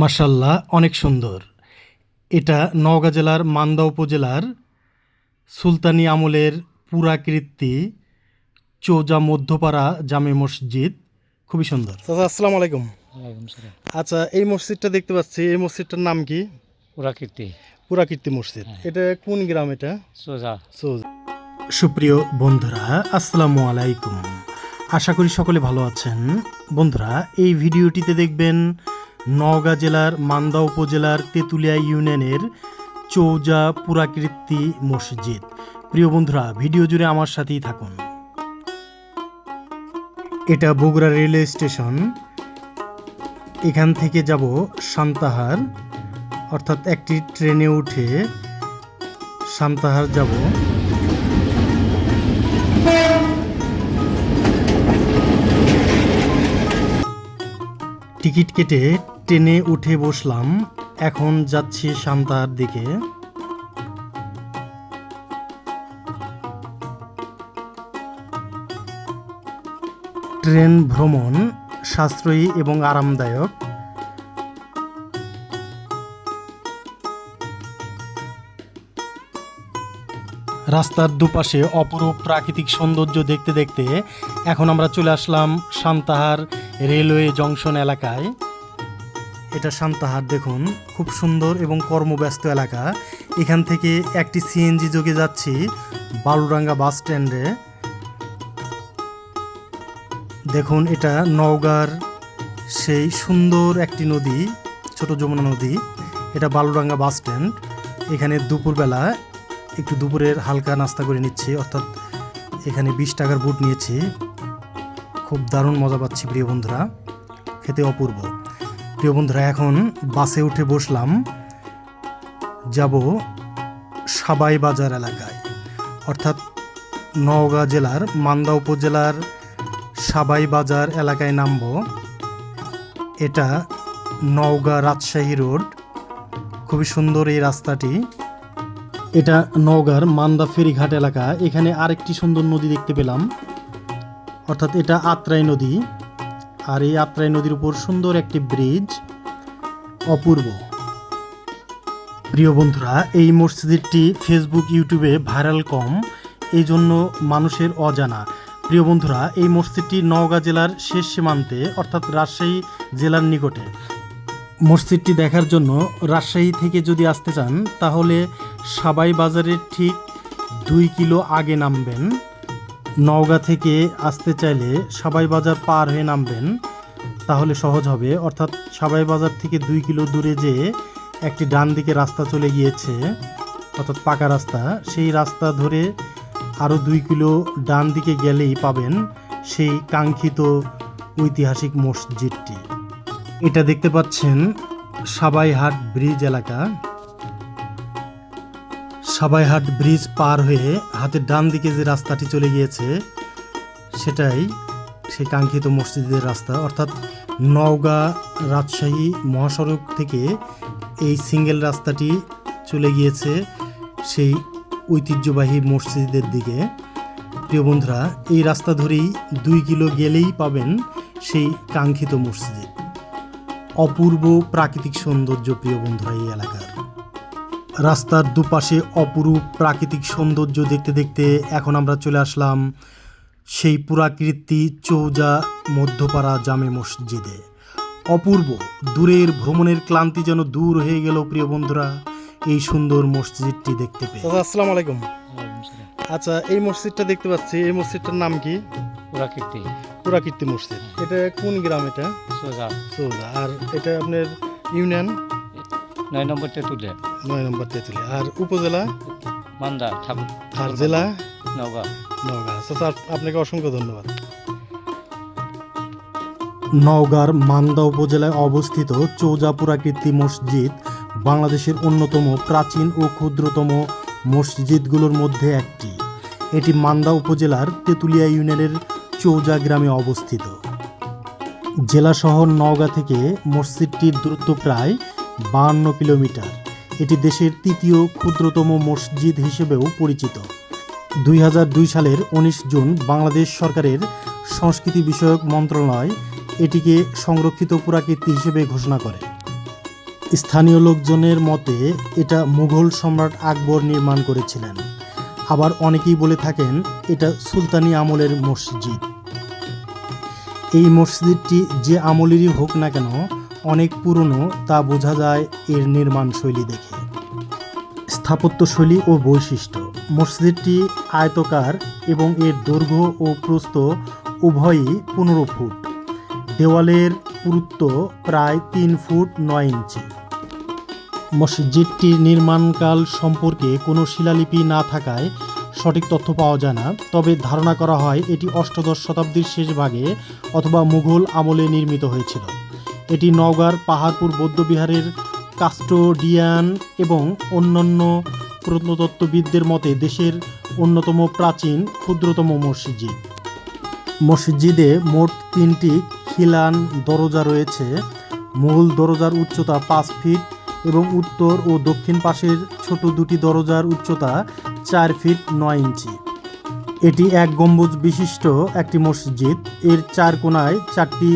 মার্শাল্লাহ অনেক সুন্দর। এটা নওগাঁ জেলার মান্দা উপজেলার সুলতানি আমলের পুরাকীর্তি চৌজা মধ্যপাড়া জামে মসজিদ। খুবই সুন্দর। চাচা আসসালামু আলাইকুম। আচ্ছা এই মসজিদটা দেখতে পাচ্ছি। এই মসজিদটার নাম কি? পুরাকীর্তি পুরাকীর্তি মসজিদ। এটা কোন গ্রাম এটা? সোজা সোজা সুপ্রিয় বন্ধুরা আসসালামু আলাইকুম। আশা করি সকলে ভালো আছেন। বন্ধুরা এই ভিডিওটিতে দেখবেন নওগাঁ জেলার মান্দা উপজেলার তেঁতুলিয়া ইউনিয়নের চৌজা পুরাকীর্তি মসজিদ। প্রিয় বন্ধুরা, ভিডিও জুড়ে আমার সাথেই থাকুন। এটা বগুড়া রেলওয়ে স্টেশন। এখান থেকে যাব সান্তাহার। অর্থাৎ একটি ট্রেনে উঠে সান্তাহার যাব। টিকিট কেটে ট্রেনে উঠে বসলাম। এখন যাচ্ছি সান্তাহার দিকে। ট্রেন ভ্রমণ সাশ্রয়ী এবং আরামদায়ক। রাস্তার দুপাশে অপরূপ প্রাকৃতিক সৌন্দর্য দেখতে দেখতে এখন আমরা চলে আসলাম সান্তাহার রেলওয়ে জংশন এলাকায়। এটা সান্তাহার দেখুন, খুব সুন্দর এবং কর্মব্যস্ত এলাকা। এখান থেকে একটি সিএনজি যোগে যাচ্ছি, বালুরাঙ্গা বাস স্ট্যান্ডে। দেখুন, এটা নওগাঁর সেই সুন্দর একটি নদী, ছোট যমুনা নদী। এটা বালুরাঙ্গা বাস স্ট্যান্ড। এখানে দুপুরবেলা একটু দুপুরের হালকা নাস্তা করে নিচ্ছি, অর্থাৎ এখানে বিশ টাকার বুট নিয়েছি। খুব দারুণ মজা পাচ্ছি প্রিয় বন্ধুরা। খেতে অপূর্ব। প্রিয় বন্ধুরা, এখন বাসে উঠে বসলাম। যাব সাবাই বাজার এলাকায়। অর্থাৎ নওগাঁ জেলার মান্দা উপজেলার সাবাই বাজার এলাকায় নামব। এটা নওগাঁ রাজশাহী রোড। খুবই সুন্দর এই রাস্তাটি। এটা নওগাঁর মান্দা ফেরিঘাট এলাকা। এখানে আরেকটি সুন্দর নদী দেখতে পেলাম। অর্থাৎ এটা আত্রাই নদী। আর এই আত্রাই নদীর উপর সুন্দর একটি ব্রিজ, অপূর্ব। প্রিয় বন্ধুরা, এই মসজিদটি ফেসবুক ইউটিউবে ভাইরাল কম এই জন্য মানুষের অজানা। প্রিয় বন্ধুরা, এই মসজিদটি নওগাঁ জেলার শেষ সীমান্তে, অর্থাৎ রাজশাহী জেলার নিকটে। মসজিদটি দেখার জন্য রাজশাহী থেকে যদি আসতে চান, তাহলে সাবাই বাজারের ঠিক দুই কিলো আগে নামবেন। নওগাঁ থেকে আসতে চাইলে সাবাই বাজার পার হয়ে নামবেন। তাহলে সহজ হবে। অর্থাৎ সাবাই বাজার থেকে দুই কিলো দূরে যেয়ে একটি ডান দিকে রাস্তা চলে গিয়েছে, অর্থাৎ পাকা রাস্তা, সেই রাস্তা ধরে আরও দুই কিলো ডান দিকে গেলেই পাবেন সেই কাঙ্ক্ষিত ঐতিহাসিক মসজিদটি। এটা দেখতে পাচ্ছেন সাবাইহাট ব্রিজ এলাকা। সাবাইহাট ব্রিজ পার হয়ে হাতের ডান দিকে যে রাস্তাটি চলে গিয়েছে, সেটাই সেই কাঙ্ক্ষিত মসজিদের রাস্তা। অর্থাৎ নওগাঁ রাজশাহী মহাসড়ক থেকে এই সিঙ্গেল রাস্তাটি চলে গিয়েছে সেই ঐতিহ্যবাহী মসজিদের দিকে। প্রিয় বন্ধুরা, এই রাস্তা ধরেই দুই কিলো গেলেই পাবেন সেই কাঙ্ক্ষিত মসজিদ। অপূর্ব প্রাকৃতিক সৌন্দর্য, প্রিয় বন্ধুরা, এই এলাকার। রাস্তার দুপাশে অপরূপ প্রাকৃতিক সৌন্দর্য দেখতে দেখতে এখন আমরা চলে আসলাম সেই পুরাকীর্তি চৌজা মধ্যপাড়া জামে মসজিদে। অপূর্ব দূরের ভ্রমণের ক্লান্তি যেন দূর হয়ে গেল প্রিয় বন্ধুরা এই সুন্দর মসজিদটি দেখতে পেয়ে। আসসালামু আলাইকুম আচ্ছা এই মসজিদটা দেখতে পাচ্ছি। এই মসজিদটার নাম কি? পুরাকীর্তি পুরাকীর্তি মসজিদ। এটা কোন গ্রাম এটা? সোজা চৌজা। আর এটা আপনার ইউনিয়ন? নয় নম্বর তেঁতুলে নয় নম্বর তেঁতুলিয়া আর উপজেলা? মান্দা আর জেলা? নওগাঁ। নওগাঁ। আচ্ছা স্যার আপনাকে অসংখ্য ধন্যবাদ। নওগাঁর মান্দা উপজেলায় অবস্থিত চৌজা পুরাকীর্তি মসজিদ বাংলাদেশের অন্যতম প্রাচীন ও ক্ষুদ্রতম মসজিদগুলোর মধ্যে একটি। এটি মান্দা উপজেলার তেঁতুলিয়া ইউনিয়নের চৌজা গ্রামে অবস্থিত। জেলা শহর নওগাঁ থেকে মসজিদটির দূরত্ব প্রায় বাহান্ন কিলোমিটার। এটি দেশের তৃতীয় ক্ষুদ্রতম মসজিদ হিসেবেও পরিচিত। দুই সালের উনিশ জুন বাংলাদেশ সরকারের সংস্কৃতি বিষয়ক মন্ত্রণালয় এটিকে সংরক্ষিত পুরাকীর্তি হিসেবে ঘোষণা করে। স্থানীয় লোকজনের মতে, এটা মুঘল সম্রাট আকবর নির্মাণ করেছিলেন। আবার অনেকেই বলে থাকেন, এটা সুলতানি আমলের মসজিদ। এই মসজিদটি যে আমলেরই হোক না কেন অনেক পুরনো, তা বোঝা যায় এর নির্মাণ শৈলী দেখে। স্থাপত্যশৈলী ও বৈশিষ্ট্য। মসজিদটি আয়তকার এবং এর দৈর্ঘ্য ও প্রস্থ উভয়ই পনেরো ফুট। দেওয়ালের পুরুত্ব প্রায় তিন ফুট নয় ইঞ্চি। মসজিদটির নির্মাণকাল সম্পর্কে কোনো শিলালিপি না থাকায় সঠিক তথ্য পাওয়া যায় না, তবে ধারণা করা হয় এটি অষ্টাদশ শতাব্দীর শেষ ভাগে অথবা মুঘল আমলে নির্মিত হয়েছিল। এটি নওগাঁর পাহাড়পুর বৌদ্ধবিহারের কাস্টোডিয়ান এবং অন্যান্য প্রত্নতত্ত্ববিদদের মতে দেশের অন্যতম প্রাচীন ক্ষুদ্রতম মসজিদ। মসজিদে মোট তিনটি খিলান দরজা রয়েছে। মূল দরজার উচ্চতা পাঁচ ফিট এবং উত্তর ও দক্ষিণ পাশের ছোট দুটি দরজার উচ্চতা চার ফিট নয় ইঞ্চি। এটি এক গম্বুজ বিশিষ্ট একটি মসজিদ। এর চার কোনায় চারটি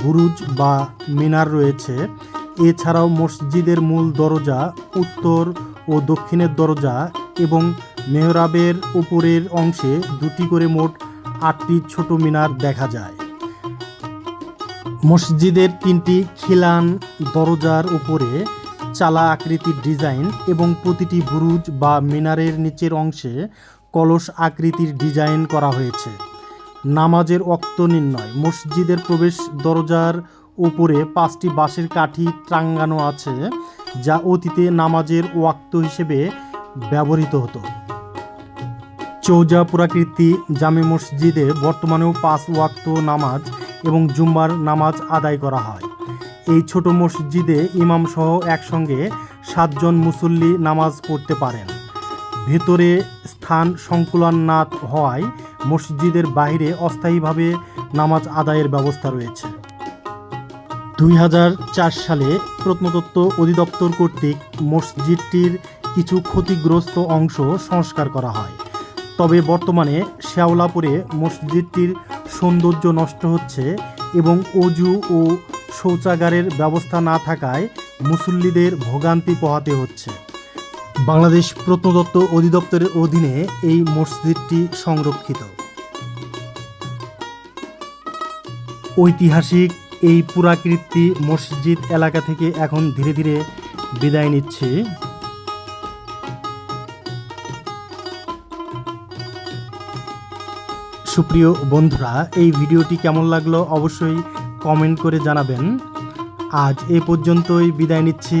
বুরুজ বা মিনার রয়েছে। এছাড়াও মসজিদের মূল দরজা, উত্তর ও দক্ষিণের দরজা এবং মেহরাবের উপরের অংশে দুটি করে মোট আটটি ছোট মিনার দেখা যায়। মসজিদের তিনটি খিলান দরজার উপরে চালা আকৃতির ডিজাইন এবং প্রতিটি বুরুজ বা মিনারের নিচের অংশে কলস আকৃতির ডিজাইন করা হয়েছে। নামাজের অক্ত নির্ণয়। মসজিদের প্রবেশ দরজার উপরে পাঁচটি বাঁশের কাঠি টাঙ্গানো আছে, যা অতীতে নামাজের ওয়াক্ত হিসেবে ব্যবহৃত হতো। চৌজা পুরাকীর্তি জামে মসজিদে বর্তমানেও পাঁচ ওয়াক্ত নামাজ এবং জুম্বার নামাজ আদায় করা হয়। এই ছোট মসজিদে ইমাম সহ একসঙ্গে সাতজন মুসল্লি নামাজ পড়তে পারেন। ভেতরে স্থান সংকুলন না হওয়ায় মসজিদের বাইরে অস্থায়ীভাবে নামাজ আদায়ের ব্যবস্থা রয়েছে। দুই হাজার চার সালে প্রত্নতত্ত্ব অধিদপ্তর কর্তৃক মসজিদটির কিছু ক্ষতিগ্রস্ত অংশ সংস্কার করা হয়। তবে বর্তমানে শ্যাওলাপুরে মসজিদটির সৌন্দর্য নষ্ট হচ্ছে এবং অজু ও শৌচাগারের ব্যবস্থা না থাকায় মুসল্লিদের ভোগান্তি পোহাতে হচ্ছে। বাংলাদেশ প্রত্নতত্ত্ব অধিদপ্তরের অধীনে এই মসজিদটি সংরক্ষিত। ঐতিহাসিক এই পুরাকীর্তি মসজিদ এলাকা থেকে এখন ধীরে ধীরে বিদায় নিচ্ছে। সুপ্রিয় বন্ধুরা, এই ভিডিওটি কেমন লাগল অবশ্যই কমেন্ট করে জানাবেন। আজ এ পর্যন্তই বিদায় নিচ্ছি।